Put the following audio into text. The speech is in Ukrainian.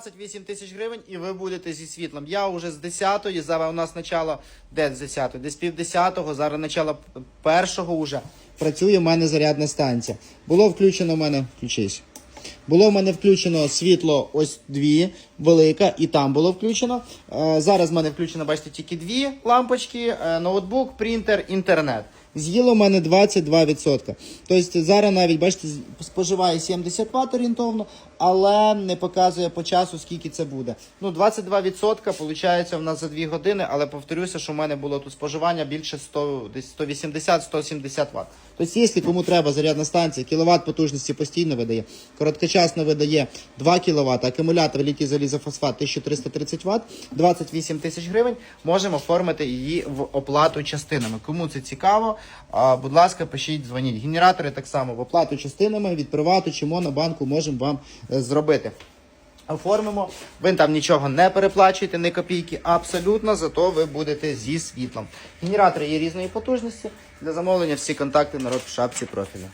28 тисяч гривень і ви будете зі світлом. Я вже з 10-ї, зараз у нас начало, де з 10-ї? Десь пів 10-го, зараз начало першого вже. Працює в мене зарядна станція. Було включено в мене, включись. Було в мене включено світло ось дві, велика, і там було включено. Е, зараз в мене включено, бачите, тільки дві лампочки, е, ноутбук, принтер, інтернет. З'їло в мене 22%. Тобто зараз навіть, бачите, споживає 70 Вт орієнтовно, але не показує по часу, скільки це буде. Ну, 22% виходить в нас за 2 години, але повторюся, що в мене було тут споживання більше 100, десь 180-170 Вт. Тобто, якщо кому треба зарядна станція, кіловат потужності постійно видає, короткочасно видає 2 кВт, акумулятор літій залізофосфат 1330 Вт, 28 тисяч гривень, можемо оформити її в оплату частинами. Кому це цікаво, будь ласка, пишіть, дзвоніть. Генератори так само в оплату частинами від привату чи монобанку можемо вам е, зробити. Оформимо, ви там нічого не переплачуєте, ні копійки, абсолютно, зато ви будете зі світлом. Генератори є різної потужності. Для замовлення всі контакти народ в шапці профілю.